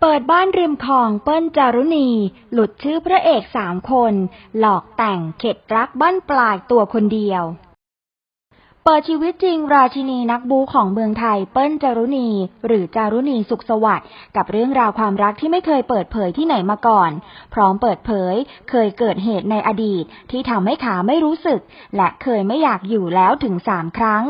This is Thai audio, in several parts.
เปิดบ้านริมคลองเปิ้ลจารุณี หลุดชื่อพระเอกสามคน หลอกแต่งเข็ดรักบ้านปลายตัวคนเดียว เปิดชีวิตจริงราชินีนักบูของเมืองไทยเปิ้ลจารุณี หรือจารุณีสุขสวัสดิ์กับเรื่องราวความรักที่ไม่เคยเปิดเผยที่ไหนมาก่อน พร้อมเปิดเผย เคยเกิดเหตุในอดีตที่ทำให้ขาไม่รู้สึก และเคยไม่อยากอยู่แล้วถึงสามครั้ง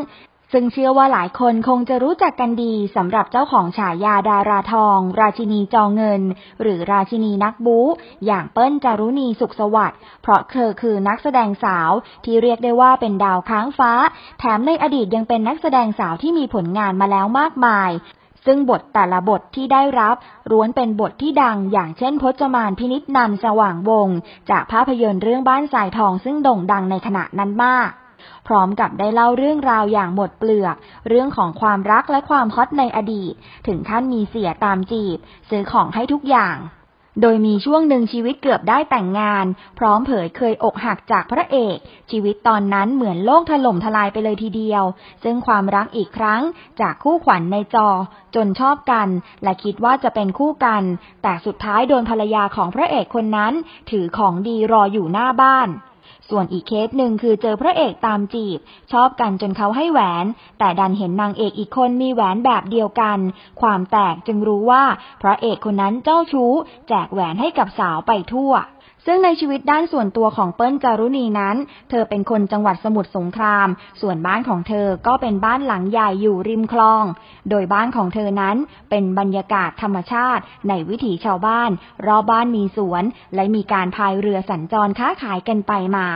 ซึ่งเชื่อว่าหลายคนคงจะรู้จักกันดีสำหรับเจ้าของฉายาดาราทอง ราชินีจอเงิน หรือราชินีนักบู๊อย่างเปิ้ลจารุณีสุขสวัสดิ์เพราะเธอคือนักแสดงสาวที่เรียกได้ว่าเป็นดาวค้างฟ้า แถมในอดีตยังเป็นนักแสดงสาวที่มีผลงานมาแล้วมากมาย ซึ่งบทแต่ละบทที่ได้รับร้วนเป็นบทที่ดังอย่างเช่นพจมานพินิจนันสว่างวงศจากภาพยนตร์เรื่องบ้านสายทองซึ่งโด่งดังในขณะนั้นมาก พร้อมกับได้เล่าเรื่องราวอย่างหมดเปลือก เรื่องของความรักและความฮอตในอดีต ถึงขั้นมีเสียตามจีบ ซื้อของให้ทุกอย่างโดยมีช่วงหนึ่งชีวิตเกือบได้แต่งงาน พร้อมเผยเคยอกหักจากพระเอก ชีวิตตอนนั้นเหมือนโลกถล่มทลายไปเลยทีเดียว ซึ่งความรักอีกครั้งจากคู่ขวัญในจอ จนชอบกัน และคิดว่าจะเป็นคู่กัน แต่สุดท้ายโดนภรรยาของพระเอกคนนั้น ถือของดีรออยู่หน้าบ้าน ส่วนอีกเคสหนึ่งคือเจอพระเอกตามจีบ ชอบกันจนเขาให้แหวน แต่ดันเห็นนางเอกอีกคนมีแหวนแบบเดียวกัน ความแตกจึงรู้ว่าพระเอกคนนั้นเจ้าชู้ แจกแหวนให้กับสาวไปทั่วซึ่งในชีวิตด้านส่วนตัวของเปิ้ลจารุณีนั้น เธอเป็นคนจังหวัดสมุทรสงคราม ส่วนบ้านของเธอก็เป็นบ้านหลังใหญ่อยู่ริมคลอง โดยบ้านของเธอนั้นเป็นบรรยากาศธรรมชาติ ในวิถีชาวบ้าน รอบบ้านมีสวน และมีการพายเรือสัญจรค้าขายกันไปมา